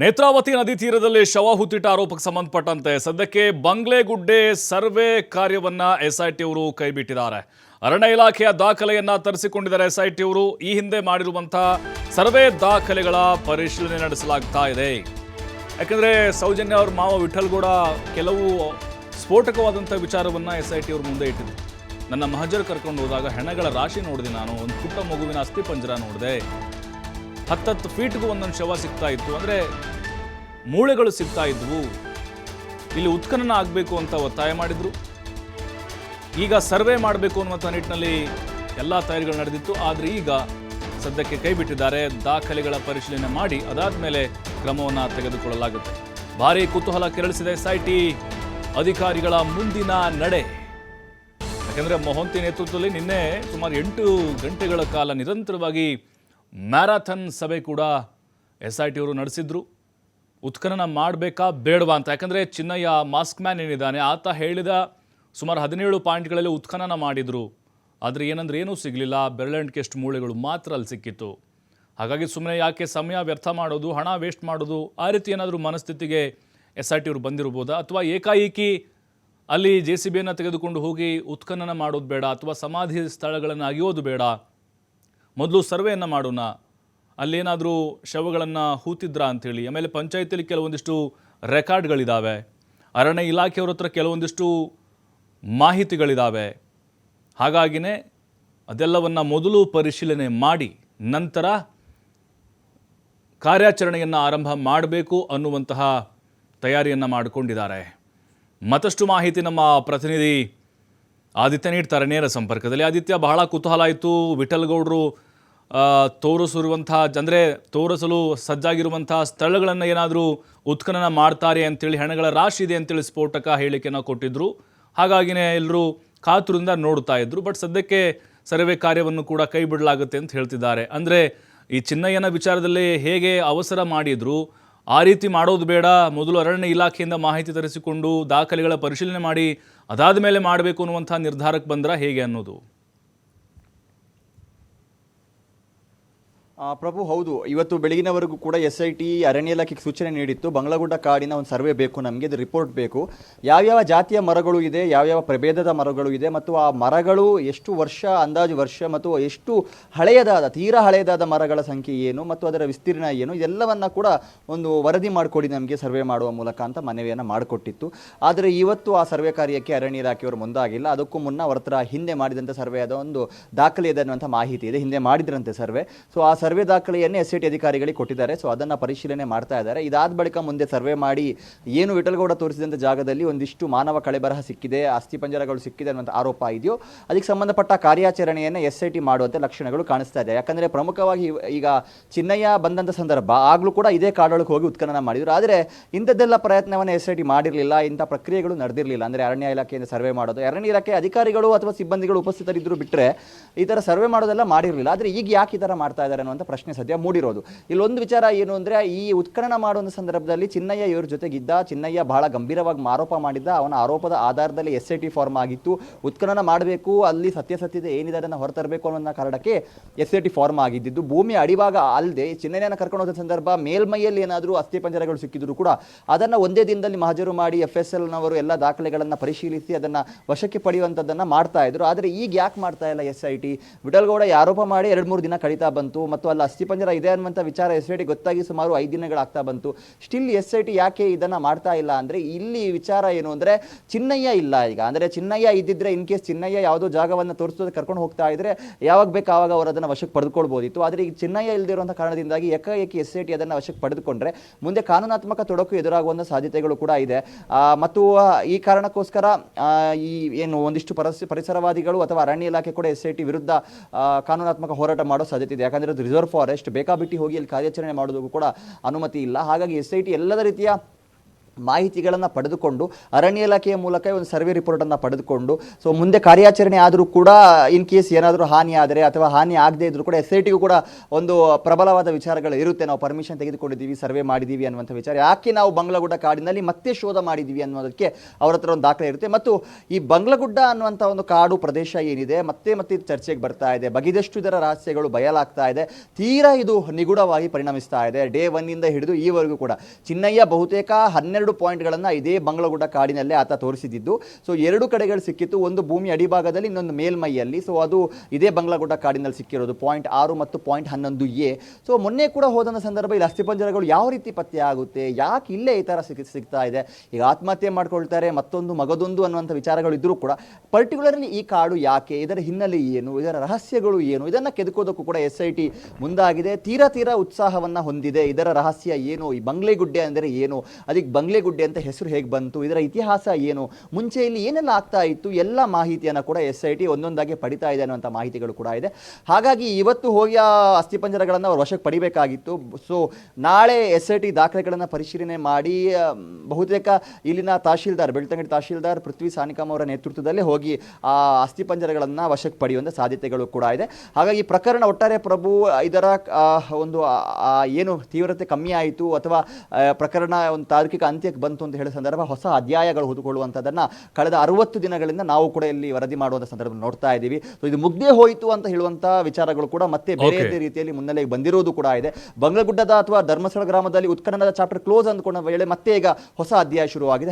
ನೇತ್ರಾವತಿ ನದಿ ತೀರದಲ್ಲಿ ಶವ ಹುತ್ತಿಟ್ಟ ಆರೋಪಕ್ಕೆ ಸಂಬಂಧಪಟ್ಟಂತೆ ಸದ್ಯಕ್ಕೆ ಬಂಗ್ಲೆಗುಡ್ಡೆ ಸರ್ವೆ ಕಾರ್ಯವನ್ನ ಎಸ್ಐಟಿ ಅವರು ಕೈಬಿಟ್ಟಿದ್ದಾರೆ. ಅರಣ್ಯ ಇಲಾಖೆಯ ದಾಖಲೆಯನ್ನ ತರಿಸಿಕೊಂಡಿದ್ದಾರೆ ಎಸ್ಐಟಿ ಅವರು ಈ ಹಿಂದೆ ಮಾಡಿರುವಂತಹ ಸರ್ವೆ ದಾಖಲೆಗಳ ಪರಿಶೀಲನೆ ನಡೆಸಲಾಗ್ತಾ ಇದೆ. ಯಾಕಂದ್ರೆ ಸೌಜನ್ಯ ಅವ್ರ ಮಾವ ವಿಠಲ್ಗೌಡ ಕೆಲವು ಸ್ಫೋಟಕವಾದಂಥ ವಿಚಾರವನ್ನ ಎಸ್ಐಟಿ ಅವರು ಮುಂದೆ ಇಟ್ಟಿದ್ರು. ನನ್ನ ಮಹಜರ್ ಕರ್ಕೊಂಡು ಹೋದಾಗ ಹೆಣಗಳ ರಾಶಿ ನೋಡಿದೆ ನಾನು. ಒಂದು ಪುಟ್ಟ ಮಗುವಿನ ಅಸ್ಥಿಪಂಜರ ನೋಡಿದೆ. ಹತ್ತತ್ತು ಫೀಟ್ಗೂ ಒಂದೊಂದು ಶವ ಸಿಗ್ತಾ ಇತ್ತು. ಅಂದರೆ ಮೂಳೆಗಳು ಸಿಗ್ತಾ ಇದ್ವು. ಇಲ್ಲಿ ಉತ್ಖನನ ಆಗಬೇಕು ಅಂತ ಒತ್ತಾಯ ಮಾಡಿದರು. ಈಗ ಸರ್ವೆ ಮಾಡಬೇಕು ಅನ್ನುವಂಥ ನಿಟ್ಟಿನಲ್ಲಿ ಎಲ್ಲ ತಯಾರಿಗಳು ನಡೆದಿತ್ತು. ಆದರೆ ಈಗ ಸದ್ಯಕ್ಕೆ ಕೈ ಬಿಟ್ಟಿದ್ದಾರೆ. ದಾಖಲೆಗಳ ಪರಿಶೀಲನೆ ಮಾಡಿ ಅದಾದ ಮೇಲೆ ಕ್ರಮವನ್ನು ತೆಗೆದುಕೊಳ್ಳಲಾಗುತ್ತೆ. ಭಾರಿ ಕುತೂಹಲ ಕೆರಳಿಸಿದೆ ಎಸ್ ಐ ಟಿ ಅಧಿಕಾರಿಗಳ ಮುಂದಿನ ನಡೆ. ಯಾಕೆಂದರೆ ಮೊಹಂತಿ ನೇತೃತ್ವದಲ್ಲಿ ನಿನ್ನೆ ಸುಮಾರು ಎಂಟು ಗಂಟೆಗಳ ಕಾಲ ನಿರಂತರವಾಗಿ ಮ್ಯಾರಥಾನ್ ಸಭೆ ಕೂಡ ಎಸ್ ಐ ಟಿ ಅವರು ನಡೆಸಿದ್ರು. ಉತ್ಖನನ ಮಾಡಬೇಕಾ ಬೇಡವಾ ಅಂತ. ಯಾಕಂದರೆ ಚಿನ್ನಯ್ಯ ಮಾಸ್ಕ್ ಮ್ಯಾನ್ ಏನಿದ್ದಾನೆ, ಆತ ಹೇಳಿದ ಸುಮಾರು ಹದಿನೇಳು ಪಾಯಿಂಟ್ಗಳಲ್ಲಿ ಉತ್ಖನನ ಮಾಡಿದರು. ಆದರೆ ಏನಂದ್ರೆ ಏನೂ ಸಿಗಲಿಲ್ಲ. ಬೆರಳೆಂಟಿಕೆಷ್ಟು ಮೂಳೆಗಳು ಮಾತ್ರ ಅಲ್ಲಿ ಸಿಕ್ಕಿತ್ತು. ಹಾಗಾಗಿ ಸುಮ್ಮನೆ ಯಾಕೆ ಸಮಯ ವ್ಯರ್ಥ ಮಾಡೋದು, ಹಣ ವೇಸ್ಟ್ ಮಾಡೋದು, ಆ ರೀತಿ ಏನಾದರೂ ಮನಸ್ಥಿತಿಗೆ ಎಸ್ ಐ ಟಿ ಅವರು ಬಂದಿರ್ಬೋದಾ? ಅಥವಾ ಏಕಾಏಕಿ ಅಲ್ಲಿ ಜೆ ಸಿ ಬಿಯನ್ನು ತೆಗೆದುಕೊಂಡು ಹೋಗಿ ಉತ್ಖನನ ಮಾಡೋದು ಬೇಡ, ಅಥವಾ ಸಮಾಧಿ ಸ್ಥಳಗಳನ್ನು ಅಗೆಯೋದು ಬೇಡ? ಮೊದಲು ಸರ್ವೆಯನ್ನು ಮಾಡೋಣ. ಅಲ್ಲೇನಾದರೂ ಶವಗಳನ್ನು ಹೂತಿದ್ರಾ ಅಂಥೇಳಿ ಆಮೇಲೆ ಪಂಚಾಯತಿಯಲ್ಲಿ ಕೆಲವೊಂದಿಷ್ಟು ರೆಕಾರ್ಡ್ಗಳಿದ್ದಾವೆ ಅರಣ್ಯ ಇಲಾಖೆಯವ್ರ ಹತ್ರ ಕೆಲವೊಂದಿಷ್ಟು ಮಾಹಿತಿಗಳಿದ್ದಾವೆ ಹಾಗಾಗಿನೇ ಅದೆಲ್ಲವನ್ನು ಮೊದಲು ಪರಿಶೀಲನೆ ಮಾಡಿ, ನಂತರ ಕಾರ್ಯಾಚರಣೆಯನ್ನು ಆರಂಭ ಮಾಡಬೇಕು ಅನ್ನುವಂತಹ ತಯಾರಿಯನ್ನು ಮಾಡಿಕೊಂಡಿದ್ದಾರೆ. ಮತ್ತಷ್ಟು ಮಾಹಿತಿ ನಮ್ಮ ಪ್ರತಿನಿಧಿ ಆದಿತ್ಯ ನೀಡ್ತಾರೆ ನೇರ ಸಂಪರ್ಕದಲ್ಲಿ. ಆದಿತ್ಯ, ಬಹಳ ಕುತೂಹಲ ಆಯಿತು. ವಿಠಲ್ಗೌಡರು ತೋರಿಸಿರುವಂಥ ಅಂದರೆ ತೋರಿಸಲು ಸಜ್ಜಾಗಿರುವಂಥ ಸ್ಥಳಗಳನ್ನು ಏನಾದರೂ ಉತ್ಖನನ ಮಾಡ್ತಾರೆ ಅಂತೇಳಿ, ಹೆಣಗಳ ರಾಶಿ ಇದೆ ಅಂತೇಳಿ ಸ್ಫೋಟಕ ಹೇಳಿಕೆಯನ್ನು ಕೊಟ್ಟಿದ್ದರು ಹಾಗಾಗಿನೇ ಎಲ್ಲರೂ ಕಾತುರಿಂದ ನೋಡ್ತಾ ಇದ್ದರು ಬಟ್ ಸದ್ಯಕ್ಕೆ ಸರ್ವೆ ಕಾರ್ಯವನ್ನು ಕೂಡ ಕೈ ಬಿಡಲಾಗುತ್ತೆ ಅಂತ ಹೇಳ್ತಿದ್ದಾರೆ. ಅಂದರೆ ಈ ಚಿನ್ನಯ್ಯನ ವಿಚಾರದಲ್ಲಿ ಹೇಗೆ ಅವಸರ ಮಾಡಿದ್ರು, ಆ ರೀತಿ ಮಾಡೋದು ಬೇಡ, ಮೊದಲು ಅರಣ್ಯ ಇಲಾಖೆಯಿಂದ ಮಾಹಿತಿ ತರಿಸಿಕೊಂಡು ದಾಖಲೆಗಳ ಪರಿಶೀಲನೆ ಮಾಡಿ ಅದಾದ ಮೇಲೆ ಮಾಡಬೇಕು ಅನ್ನುವಂಥ ನಿರ್ಧಾರಕ್ಕೆ ಬಂದ್ರ ಹೇಗೆ ಅನ್ನೋದು? ಪ್ರಭು, ಹೌದು. ಇವತ್ತು ಬೆಳಗಿನವರೆಗೂ ಕೂಡ ಎಸ್ ಐ ಟಿ ಅರಣ್ಯ ಇಲಾಖೆಗೆ ಸೂಚನೆ ನೀಡಿತ್ತು. ಬಂಗ್ಲಗುಡ್ಡ ಕಾಡಿನ ಒಂದು ಸರ್ವೆ ಬೇಕು ನಮಗೆ, ಇದು ರಿಪೋರ್ಟ್ ಬೇಕು. ಯಾವ್ಯಾವ ಜಾತಿಯ ಮರಗಳು ಇದೆ, ಯಾವ್ಯಾವ ಪ್ರಭೇದದ ಮರಗಳು ಇದೆ, ಮತ್ತು ಆ ಮರಗಳು ಎಷ್ಟು ವರ್ಷ, ಅಂದಾಜು ವರ್ಷ, ಮತ್ತು ಎಷ್ಟು ಹಳೆಯದಾದ, ತೀರಾ ಹಳೆಯದಾದ ಮರಗಳ ಸಂಖ್ಯೆ ಏನು, ಮತ್ತು ಅದರ ವಿಸ್ತೀರ್ಣ ಏನು, ಇದೆಲ್ಲವನ್ನು ಕೂಡ ಒಂದು ವರದಿ ಮಾಡಿಕೊಡಿ ನಮಗೆ ಸರ್ವೆ ಮಾಡುವ ಮೂಲಕ ಅಂತ ಮನವಿಯನ್ನು ಮಾಡಿಕೊಟ್ಟಿತ್ತು. ಆದರೆ ಇವತ್ತು ಆ ಸರ್ವೆ ಕಾರ್ಯಕ್ಕೆ ಅರಣ್ಯ ಇಲಾಖೆಯವರು ಮುಂದಾಗಿಲ್ಲ. ಅದಕ್ಕೂ ಮುನ್ನ ಅವರ ಹಿಂದೆ ಮಾಡಿದಂಥ ಸರ್ವೆಯಾದ ಒಂದು ದಾಖಲೆ ಇದೆ ಅನ್ನುವಂಥ ಮಾಹಿತಿ ಇದೆ. ಹಿಂದೆ ಮಾಡಿದ್ರಂತೆ ಸರ್ವೆ. ಸೊ ಆ ಸರ್ವೆ ದಾಖಲೆಯನ್ನೇ ಎಸ್ ಟಿ ಅಧಿಕಾರಿಗಳಿಗೆ ಕೊಟ್ಟಿದ್ದಾರೆ. ಸೊ ಅದನ್ನು ಪರಿಶೀಲನೆ ಮಾಡ್ತಾ ಇದ್ದಾರೆ. ಇದಾದ ಬಳಿಕ ಮುಂದೆ ಸರ್ವೆ ಮಾಡಿ ಏನು ವಿಠಲ್ಗೌಡ ತೋರಿಸಿದಂಥ ಜಾಗದಲ್ಲಿ ಒಂದಿಷ್ಟು ಮಾನವ ಕಳೆಬರಹ ಸಿಕ್ಕಿದೆ ಅಸ್ಥಿಪಂಜರಗಳು ಸಿಕ್ಕಿದೆ ಅನ್ನುವಂಥ ಆರೋಪ ಇದೆಯೋ, ಅದಕ್ಕೆ ಸಂಬಂಧಪಟ್ಟ ಕಾರ್ಯಾಚರಣೆಯನ್ನು ಎಸ್ ಐ ಟಿ ಮಾಡುವಂಥ ಲಕ್ಷಣಗಳು ಕಾಣಿಸ್ತಾ ಇದೆ. ಯಾಕಂದರೆ ಪ್ರಮುಖವಾಗಿ ಈಗ ಚಿನ್ನಯ್ಯ ಬಂದಂಥ ಸಂದರ್ಭ, ಆಗಲೂ ಕೂಡ ಇದೇ ಕಾಡೊಳಗೆ ಹೋಗಿ ಉತ್ಖನನ ಮಾಡಿದರು. ಆದರೆ ಇಂಥದ್ದೆಲ್ಲ ಪ್ರಯತ್ನವನ್ನು ಎಸ್ ಐ ಟಿ ಮಾಡಿರಲಿಲ್ಲ, ಇಂಥ ಪ್ರಕ್ರಿಯೆಗಳು ನಡೆದಿರಲಿಲ್ಲ. ಅಂದರೆ ಅರಣ್ಯ ಇಲಾಖೆಯಿಂದ ಸರ್ವೆ ಮಾಡೋದು. ಅರಣ್ಯ ಇಲಾಖೆ ಅಧಿಕಾರಿಗಳು ಅಥವಾ ಸಿಬ್ಬಂದಿಗಳು ಉಪಸ್ಥಿತರಿದ್ದರು ಬಿಟ್ಟರೆ ಈ ಥರ ಸರ್ವೆ ಮಾಡೋದೆಲ್ಲ ಮಾಡಿರಲಿಲ್ಲ. ಆದರೆ ಈಗ ಯಾಕೆ ಈ ಥರ ಮಾಡ್ತಾ ಇದ್ದಾರೆ ಅನ್ನುವಂಥ ಪ್ರಶ್ನೆ ಸದ್ಯ ಮೂಡಿರೋದು. ಇಲ್ಲೊಂದು ವಿಚಾರ ಏನು ಅಂದರೆ, ಈ ಉತ್ಖನನ ಮಾಡುವ ಸಂದರ್ಭದಲ್ಲಿ ಚಿನ್ನಯ್ಯ ಇವ್ರ ಜೊತೆಗಿದ್ದ, ಚಿನ್ನಯ್ಯ ಬಹಳ ಗಂಭೀರವಾಗಿ ಆರೋಪ ಮಾಡಿದ್ದ, ಅವನ ಆರೋಪದ ಆಧಾರದಲ್ಲಿ ಎಸ್ ಐ ಟಿ ಫಾರ್ಮ್ ಆಗಿತ್ತು. ಉತ್ಖನನ ಮಾಡಬೇಕು, ಅಲ್ಲಿ ಸತ್ಯಾಸತ್ಯತೆ ಏನಿದೆ ಅದನ್ನು ಹೊರತರಬೇಕು ಅನ್ನೋ ಕಾರಣಕ್ಕೆ ಎಸ್ ಐ ಟಿ ಫಾರ್ಮ್ ಆಗಿದ್ದು ಭೂಮಿ ಅಡಿವಾಗ ಅಲ್ಲದೆ ಚಿನ್ನಯ್ಯನ ಕರ್ಕೊಂಡು ಹೋದ ಸಂದರ್ಭ ಮೇಲ್ಮೈಯಲ್ಲಿ ಏನಾದರೂ ಅಸ್ಥಿಪಂಜರಗಳು ಸಿಕ್ಕಿದ್ರು ಕೂಡ ಅದನ್ನು ಒಂದೇ ದಿನದಲ್ಲಿ ಮಹಜರು ಮಾಡಿ ಎಫ್ ಎಸ್ ಎಲ್ನವರು ಎಲ್ಲ ದಾಖಲೆಗಳನ್ನು ಪರಿಶೀಲಿಸಿ ಅದನ್ನು ವಶಕ್ಕೆ ಪಡೆಯುವಂಥದ್ದನ್ನು ಮಾಡ್ತಾ ಇದ್ರು. ಆದರೆ ಈಗ ಯಾಕೆ ಮಾಡ್ತಾ ಇಲ್ಲ ಎಸ್ ಐ ಟಿ? ವಿಠಲ್ಗೌಡ ಆರೋಪ ಮಾಡಿ ಎರಡು ಮೂರು ದಿನ ಕಳೀತಾ ಬಂತು. ಮತ್ತು ಅಲ್ಲಿ? ಅಸ್ಥಿಪಂಜರ ಇದೆ ಅನ್ನುವಂಥ ವಿಚಾರ ಎಸ್ ಐ ಟಿ ಗೊತ್ತಾಗಿ ಸುಮಾರು ಐದು ದಿನಗಳಾಗ್ತಾ ಬಂತು. ಸ್ಟಿಲ್ ಎಸ್ ಐ ಟಿ ಯಾಕೆ ಇದನ್ನು ಮಾಡ್ತಾ ಇಲ್ಲ ಅಂದರೆ ಇಲ್ಲಿ ವಿಚಾರ ಏನು ಅಂದರೆ ಚಿನ್ನಯ್ಯ ಇಲ್ಲ ಈಗ. ಅಂದರೆ ಚಿನ್ನಯ್ಯ ಇದ್ದಿದ್ರೆ ಇನ್ ಕೇಸ್ ಚಿನ್ನಯ್ಯ ಯಾವುದೋ ಜಾಗವನ್ನು ತೋರಿಸೋದು ಕರ್ಕೊಂಡು ಹೋಗ್ತಾ ಇದ್ರೆ ಯಾವಾಗ ಬೇಕು ಆವಾಗ ಅವರು ಅದನ್ನು ವಶಕ್ಕೆ ಪಡೆದುಕೊಳ್ಬೋದಿತ್ತು. ಆದರೆ ಈಗ ಚಿನ್ನಯ್ಯ ಇಲ್ಲದಿರುವಂಥ ಕಾರಣದಿಂದಾಗಿ ಏಕಾಏಕಿ ಎಸ್ ಐ ಟಿ ಅದನ್ನು ವಶಕ್ಕೆ ಪಡೆದುಕೊಂಡ್ರೆ ಮುಂದೆ ಕಾನೂನಾತ್ಮಕ ತೊಡಕು ಎದುರಾಗುವಂಥ ಸಾಧ್ಯತೆಗಳು ಕೂಡ ಇದೆ. ಮತ್ತು ಈ ಕಾರಣಕ್ಕೋಸ್ಕರ ಈ, ಏನು, ಒಂದಿಷ್ಟು ಪರಸ್, ಪರಿಸರವಾದಿಗಳು ಅಥವಾ ಅರಣ್ಯ ಇಲಾಖೆ ಕೂಡ ಎಸ್ ಐ ಟಿ ವಿರುದ್ಧ ಕಾನೂನಾತ್ಮಕ ಹೋರಾಟ ಮಾಡೋ ಸಾಧ್ಯತೆ ಇದೆ. ಯಾಕಂದರೆ ಅದು ರಿಸರ್ವ್ ಫಾರೆಸ್ಟ್ ಬೇಕಾಬಿಟ್ಟಿ ಹೋಗಿ ಅಲ್ಲಿ ಕಾರ್ಯಾಚರಣೆ ಮಾಡೋದಕ್ಕೂ ಕೂಡ ಅನುಮತಿ ಇಲ್ಲ. ಹಾಗಾಗಿ ಎಸ್ ಐ ಟಿ ಎಲ್ಲದ ರೀತಿಯ ಮಾಹಿತಿಗಳನ್ನು ಪಡೆದುಕೊಂಡು ಅರಣ್ಯ ಇಲಾಖೆಯ ಮೂಲಕ ಒಂದು ಸರ್ವೆ ರಿಪೋರ್ಟನ್ನು ಪಡೆದುಕೊಂಡು ಸೊ ಮುಂದೆ ಕಾರ್ಯಾಚರಣೆ ಆದರೂ ಕೂಡ ಇನ್ ಕೇಸ್ ಏನಾದರೂ ಹಾನಿ ಆದರೆ ಅಥವಾ ಹಾನಿ ಆಗದೇ ಇದ್ದರೂ ಕೂಡ ಎಸ್ ಐ ಟಿಗೂ ಕೂಡ ಒಂದು ಪ್ರಬಲವಾದ ವಿಚಾರಗಳು ಇರುತ್ತೆ. ನಾವು ಪರ್ಮಿಷನ್ ತೆಗೆದುಕೊಂಡಿದ್ದೀವಿ, ಸರ್ವೆ ಮಾಡಿದ್ದೀವಿ ಅನ್ನುವಂಥ ವಿಚಾರ. ಯಾಕೆ ನಾವು ಬಂಗ್ಲಗುಡ್ಡ ಕಾಡಿನಲ್ಲಿ ಮತ್ತೆ ಶೋಧ ಮಾಡಿದ್ದೀವಿ ಅನ್ನೋದಕ್ಕೆ ಅವರ ಹತ್ರ ಒಂದು ದಾಖಲೆ ಇರುತ್ತೆ. ಮತ್ತು ಈ ಬಂಗ್ಲಗುಡ್ಡ ಅನ್ನುವಂಥ ಒಂದು ಕಾಡು ಪ್ರದೇಶ ಏನಿದೆ, ಮತ್ತೆ ಮತ್ತೆ ಚರ್ಚೆಗೆ ಬರ್ತಾ ಇದೆ. ಬಗೆದಷ್ಟು ಇದರ ರಹಸ್ಯಗಳು ಬಯಲಾಗ್ತಾ ಇದೆ. ತೀರಾ ಇದು ನಿಗೂಢವಾಗಿ ಪರಿಣಮಿಸ್ತಾ ಇದೆ. ಡೇ ಒನ್ನಿಂದ ಹಿಡಿದು ಈವರೆಗೂ ಕೂಡ. ಚಿನ್ನಯ್ಯ ಬಹುತೇಕ ಹನ್ನೆರಡು ಪಾಯಿಂಟ್ಗಳನ್ನು ಇದೇ ಬಂಗ್ಲಗುಡ್ಡ ಕಾಡಿನಲ್ಲೇ ಆತ ತೋರಿಸಿದ್ದು. ಸೊ ಎರಡು ಕಡೆಗಳು ಸಿಕ್ಕಿತ್ತು. ಒಂದು ಭೂಮಿ ಅಡಿಭಾಗದಲ್ಲಿ ಇನ್ನೊಂದು ಮೇಲ್ಮೈಯಲ್ಲಿ. ಸೊ ಅದು ಇದೇ ಬಂಗ್ಲಗುಡ್ಡ ಕಾಡಿನಲ್ಲಿ ಸಿಕ್ಕಿರೋದು. ಪಾಯಿಂಟ್ ಆರು ಮತ್ತು ಪಾಯಿಂಟ್ ಹನ್ನೊಂದು ಎ. ಸೊ ಮೊನ್ನೆ ಕೂಡ ಹೋದಂಥ ಸಂದರ್ಭ ಇಲ್ಲಿ ಅಸ್ಥಿಪಂಜರಗಳು ಯಾವ ರೀತಿ ಪತ್ತೆ ಆಗುತ್ತೆ? ಯಾಕೆ ಇಲ್ಲೇ ಈ ಥರ ಸಿಕ್, ಸಿಗ್ತಾ ಇದೆ? ಈಗ ಆತ್ಮಹತ್ಯೆ ಮಾಡ್ಕೊಳ್ತಾರೆ. ಮತ್ತೊಂದು ಮಗದೊಂದು ಅನ್ನುವಂಥ ವಿಚಾರಗಳು ಇದ್ದರೂ ಕೂಡ ಪರ್ಟಿಕ್ಯುಲರ್ಲಿ ಈ ಕಾಡು ಯಾಕೆ? ಇದರ ಹಿನ್ನೆಲೆ ಏನು? ಇದರ ರಹಸ್ಯಗಳು ಏನು? ಇದನ್ನು ಕೆದಕೋದಕ್ಕೂ ಕೂಡ ಎಸ್ ಐ ಟಿ ಮುಂದಾಗಿದೆ. ತೀರಾ ತೀರಾ ಉತ್ಸಾಹವನ್ನು ಹೊಂದಿದೆ. ಇದರ ರಹಸ್ಯ ಏನು? ಈ ಬಂಗ್ಲೆಗುಡ್ಡೆ ಅಂದರೆ ಏನು? ಅದಕ್ಕೆ ಬಂಗ್ಲೆಗುಡ್ಡೆ ಅಂತ ಹೆಸರು ಹೇಗೆ ಬಂತು, ಇದರ ಇತಿಹಾಸ ಏನು, ಮುಂಚೆ ಇಲ್ಲಿ ಏನೆಲ್ಲ ಆಗ್ತಾ ಇತ್ತು, ಎಲ್ಲ ಮಾಹಿತಿಯನ್ನು ಕೂಡ ಎಸ್ ಐ ಟಿ ಒಂದೊಂದಾಗಿ ಪಡಿತಾ ಇದೆ ಅನ್ನುವಂಥ ಮಾಹಿತಿಗಳು ಕೂಡ ಇದೆ. ಹಾಗಾಗಿ ಇವತ್ತು ಹೋಗಿ ಆ ಅಸ್ಥಿಪಂಜರಗಳನ್ನು ಅವ್ರ ವಶಕ್ಕೆ ಪಡಿಬೇಕಾಗಿತ್ತು. ಸೊ ನಾಳೆ ಎಸ್ ಐ ಟಿ ದಾಖಲೆಗಳನ್ನು ಪರಿಶೀಲನೆ ಮಾಡಿ ಬಹುತೇಕ ಇಲ್ಲಿನ ತಹಶೀಲ್ದಾರ್, ಬೆಳ್ತಂಗಡಿ ತಹಶೀಲ್ದಾರ್ ಪೃಥ್ವಿ ಸಾನಿಕಾಮ್ ಅವರ ನೇತೃತ್ವದಲ್ಲೇ ಹೋಗಿ ಆ ಅಸ್ಥಿಪಂಜರಗಳನ್ನು ವಶಕ್ಕೆ ಪಡೆಯುವಂಥ ಸಾಧ್ಯತೆಗಳು ಕೂಡ ಇದೆ. ಹಾಗಾಗಿ ಪ್ರಕರಣ ಒಟ್ಟಾರೆ ಪ್ರಭು, ಇದರ ಒಂದು ಏನು ತೀವ್ರತೆ ಕಮ್ಮಿ ಆಯಿತು ಅಥವಾ ಪ್ರಕರಣ ಒಂದು ತಾರ್ಕಿಕ ಅಂತ್ಯಕ್ಕೆ ಬಂತು ಅಂತ ಹೇಳಿದ ಸಂದರ್ಭ ಹೊಸ ಅಧ್ಯಾಯಗಳು ಹುದುಕೊಳ್ಳುವಂಥದ್ದನ್ನು ಕಳೆದ ಅರವತ್ತು ದಿನಗಳಿಂದ ನಾವು ಕೂಡ ಇಲ್ಲಿ ವರದಿ ಮಾಡುವಂಥ ಸಂದರ್ಭ ನೋಡ್ತಾ ಇದ್ದೀವಿ. ಸೊ ಇದು ಮುಗ್ದೇ ಹೋಯಿತು ಅಂತ ಹೇಳುವಂಥ ವಿಚಾರಗಳು ಕೂಡ ಮತ್ತೆ ಬೇರೆ ಬೇರೆ ರೀತಿಯಲ್ಲಿ ಮುನ್ನೆಲೆಗೆ ಬಂದಿರೋದು ಕೂಡ ಇದೆ. ಬಂಗ್ಲಗುಡ್ಡದ ಅಥವಾ ಧರ್ಮಸ್ಥಳ ಗ್ರಾಮದಲ್ಲಿ ಉತ್ಖನನದ ಚಾಪ್ಟರ್ ಕ್ಲೋಸ್ ಅಂದ್ಕೊಂಡ ವೇಳೆ ಮತ್ತೆ ಈಗ ಹೊಸ ಅಧ್ಯಾಯ ಶುರುವಾಗಿದೆ.